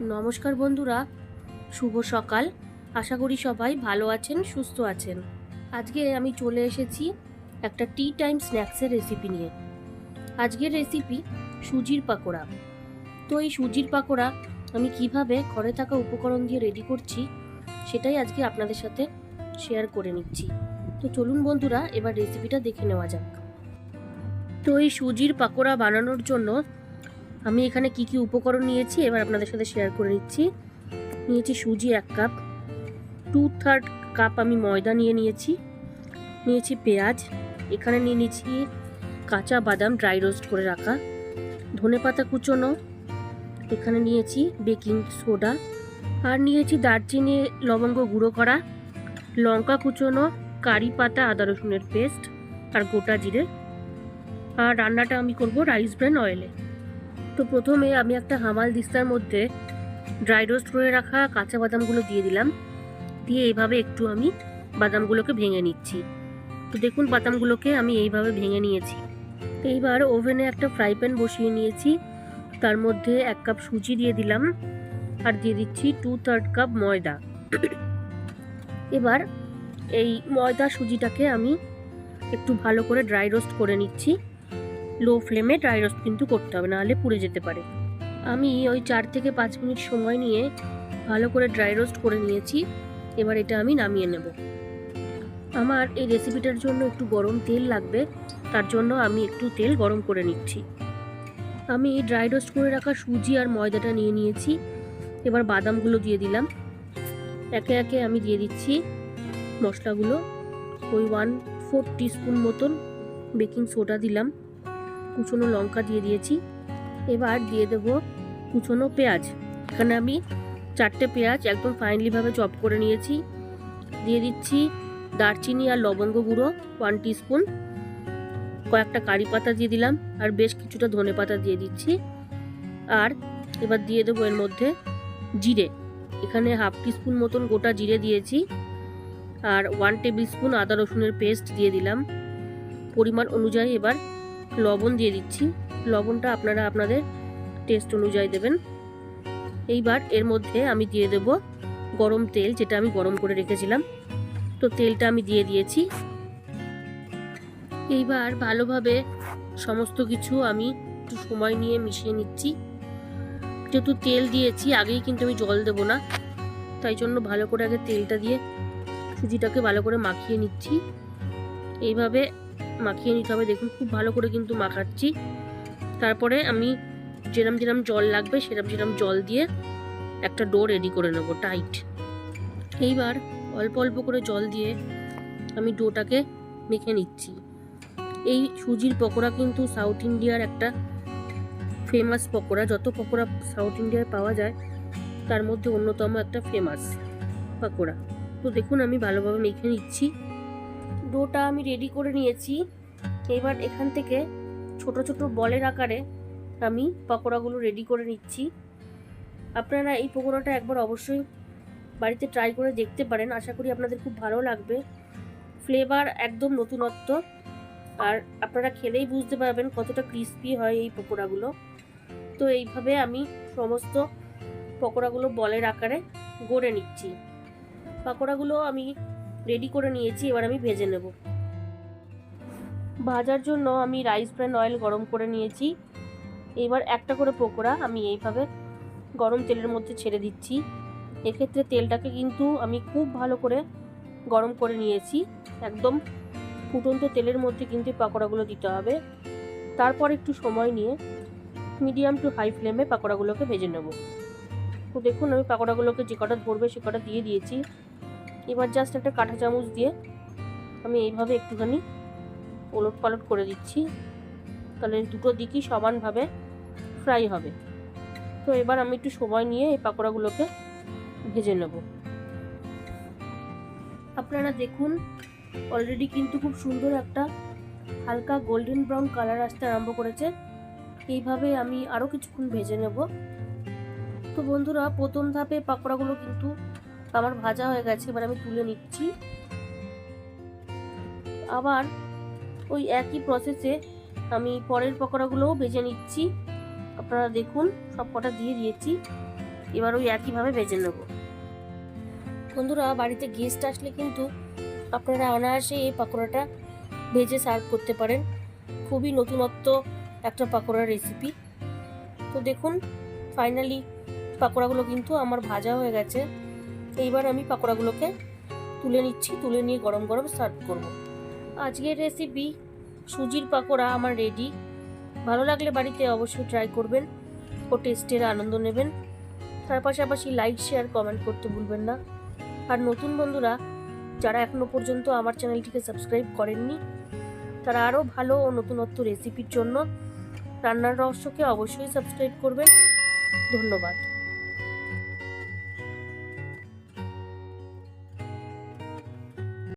নমস্কার বন্ধুরা, শুভ সকাল। আশা করি সবাই ভালো আছেন, সুস্থ আছেন। আজকে আমি চলে এসেছি একটা টি টাইম স্ন্যাক্সের রেসিপি নিয়ে। আজকের রেসিপি সুজির পাকোড়া। তো এই সুজির পাকোড়া আমি কীভাবে ঘরে থাকা উপকরণ দিয়ে রেডি করছি, সেটাই আজকে আপনাদের সাথে শেয়ার করে নিচ্ছি। তো চলুন বন্ধুরা, এবার রেসিপিটা দেখে নেওয়া যাক। তো এই সুজির পাকোড়া বানানোর জন্য আমি এখানে কি কি উপকরণ নিয়েছি, এবার আপনাদের সাথে শেয়ার করে নিচ্ছি। নিয়েছি সুজি এক কাপ টু থার্ড কাপ আমি ময়দা নিয়ে নিয়েছি। নিয়েছি পেঁয়াজ, এখানে নিয়ে নিয়েছি কাঁচা বাদাম ড্রাই রোস্ট করে রাখা। ধনে পাতা কুচোনো, এখানে নিয়েছি বেকিং সোডা আর নিয়েছি দারচিনি, লবঙ্গ গুঁড়ো করা, লঙ্কা কুচোনো, কারি পাতা, আদা রসুনের পেস্ট আর গোটা জিরে। আর রান্নাটা আমি করব রাইস ব্রেন অয়েলে তো প্রথমে আমি একটা হামাল দিস্তার মধ্যে ড্রাই রোস্ট করে রাখা কাঁচা বাদামগুলো দিয়ে দিলাম। দিয়ে এইভাবে একটু আমি বাদামগুলোকে ভেঙে নিচ্ছি। তো দেখুন বাদামগুলোকে আমি এইভাবে ভেঙে নিয়েছি। এইবার ওভেনে একটা ফ্রাই প্যান বসিয়ে নিয়েছি। তার মধ্যে এক কাপ সুজি দিয়ে দিলাম। আর দিয়ে দিচ্ছি টু থার্ড কাপ ময়দা। এবার এই ময়দা সুজিটাকে আমি একটু ভালো করে ড্রাই রোস্ট করে নিচ্ছি। লো ফ্লেমে ড্রাই রোস্ট কিন্তু করতে হবে, নাহলে পুড়ে যেতে পারে। আমি ওই চার থেকে পাঁচ মিনিট সময় নিয়ে ভালো করে ড্রাই রোস্ট করে নিয়েছি, এবার এটা আমি নামিয়ে নেব। আমার এই রেসিপিটার জন্য একটু গরম তেল লাগবে, তার জন্য আমি একটু তেল গরম করে নিচ্ছি। আমি ড্রাই রোস্ট করে রাখা সুজি আর ময়দাটা নিয়ে নিয়েছি, এবার বাদামগুলো দিয়ে দিলাম। একে একে আমি দিয়ে দিচ্ছি মশলাগুলো, ওই ওয়ান ফোর টিস্পুন মতন বেকিং সোডা দিলাম। কুচনো লঙ্কা দিয়ে দিয়েছি। এবার দিয়ে দেব কুচনো পেঁয়াজ। এখানে আমি চারটে পেঁয়াজ একদম ফাইনলিভাবে চপ করে নিয়েছি। দিয়ে দিচ্ছি দারচিনি আর লবঙ্গ গুঁড়ো ওয়ান টিস্পুন কয়েকটা কারি পাতা দিয়ে দিলাম আর বেশ কিছুটা ধনে পাতা দিয়ে দিচ্ছি। আর এবার দিয়ে দেবো এর মধ্যে জিরে। এখানে হাফ টিস্পুন মতন গোটা জিরে দিয়েছি। আর ওয়ান টেবিল স্পুন আদা রসুনের পেস্ট দিয়ে দিলাম। পরিমাণ অনুযায়ী এবার লবণ দিয়ে দিচ্ছি। লবণটা আপনারা আপনাদের টেস্ট অনুযায়ী দেবেন। এইবার এর মধ্যে আমি দিয়ে দেব গরম তেল, যেটা আমি গরম করে রেখেছিলাম। তো তেলটা আমি দিয়ে দিয়েছি। এইবার ভালোভাবে সমস্ত কিছু আমি একটু সময় নিয়ে মিশিয়ে নিচ্ছি। যেহেতু তেল দিয়েছি, আগেই কিন্তু আমি জল দেবো না। তাই জন্য ভালো করে আগে তেলটা দিয়ে সুজিটাকে ভালো করে মাখিয়ে নিচ্ছি। এইভাবে মাখিয়ে নিতে হবে। দেখুন, খুব ভালো করে কিন্তু মাখাচ্ছি। তারপরে আমি যেরম যেরম জল লাগবে, সেরম সেরম জল দিয়ে একটা ডো রেডি করে নেব, টাইট। এইবার অল্প অল্প করে জল দিয়ে আমি ডোটাকে মেখে নিচ্ছি। এই সুজির পকোড়া কিন্তু সাউথ ইন্ডিয়ার একটা ফেমাস পকোড়া। যত পকোড়া সাউথ ইন্ডিয়ায় পাওয়া যায়, তার মধ্যে অন্যতম একটা ফেমাস পকোড়া। তো দেখুন, আমি ভালোভাবে মেখে নিচ্ছি। ডোটা আমি রেডি করে নিয়েছি। এবার এখান থেকে ছোট ছোট বলের আকারে আমি পকোড়াগুলো রেডি করে নিচ্ছি। আপনারা এই পকোড়াটা একবার অবশ্যই বাড়িতে ট্রাই করে দেখতে পারেন। আশা করি আপনাদের খুব ভালো লাগবে। ফ্লেভার একদম নতুনত্ব। আর আপনারা খেলেই বুঝতে পারবেন কতটা ক্রিস্পি হয় এই পকোড়াগুলো। তো এইভাবে আমি সমস্ত পকোড়াগুলো বলের আকারে গড়ে নিচ্ছি। পকোড়াগুলো আমি রেডি করে নিয়েছি, এবার আমি ভেজে নেব। ভাজার জন্য আমি রাইস ব্র্যান্ড অয়েল গরম করে নিয়েছি। এবার একটা করে পকোড়া আমি এইভাবে গরম তেলের মধ্যে ছেড়ে দিচ্ছি। এক্ষেত্রে তেলটাকে কিন্তু আমি খুব ভালো করে গরম করে নিয়েছি। একদম ফুটন্ত তেলের মধ্যে কিন্তু পাকোড়াগুলো দিতে হবে। তারপর একটু সময় নিয়ে মিডিয়াম টু হাই ফ্লেমে পাকোড়াগুলোকে ভেজে নেব। তো দেখুন, আমি পাকোড়াগুলোকে যে কটা ধরবে সে কটা দিয়ে দিয়েছি। এবার জাস্ট একটা কাঁটা চামচ দিয়ে আমি এইভাবে একটুখানি ওলট পালট করে দিচ্ছি। তাহলে দুটো দিকই সমানভাবে ফ্রাই হবে। তো এবার আমি একটু সময় নিয়ে এই পাকোড়াগুলোকে ভেজে নেব। আপনারা দেখুন অলরেডি কিন্তু খুব সুন্দর একটা হালকা গোল্ডেন ব্রাউন কালার আসতে আরম্ভ করেছে। এইভাবে আমি আরও কিছুক্ষণ ভেজে নেব। তো বন্ধুরা, প্রথম ধাপে পাকোড়াগুলো কিন্তু আমার ভাজা হয়ে গেছে, এবার আমি তুলে নিচ্ছি। আবার ওই একই প্রসেসে আমি পরের পকোড়াগুলোও ভেজে নিচ্ছি। আপনারা দেখুন, সব কটা দিয়ে দিয়েছি। এবার ওই একইভাবে ভেজে নেব। বন্ধুরা, বাড়িতে গেস্ট আসলে কিন্তু আপনারা অনায়াসে এই পাকোড়াটা ভেজে সার্ভ করতে পারেন। খুবই নতুনত্ব একটা পাকোড়ার রেসিপি তো দেখুন ফাইনালি পাকোড়াগুলো কিন্তু আমার ভাজা হয়ে গেছে। এইবার আমি পাকোড়াগুলোকে তুলে নিচ্ছি, তুলে নিয়ে গরম গরম সার্ভ করব। আজকের রেসিপি সুজির পাকোড়া আমার রেডি ভালো লাগলে বাড়িতে অবশ্যই ট্রাই করবেন ও টেস্টের আনন্দ নেবেন। তার পাশাপাশি লাইক শেয়ার কমেন্ট করতে ভুলবেন না। আর নতুন বন্ধুরা, যারা এখনও পর্যন্ত আমার চ্যানেলটিকে সাবস্ক্রাইব করেননি, তারা আরও ভালো ও নতুনত্ব রেসিপির জন্য রান্নার রহস্যকে অবশ্যই সাবস্ক্রাইব করবেন। ধন্যবাদ।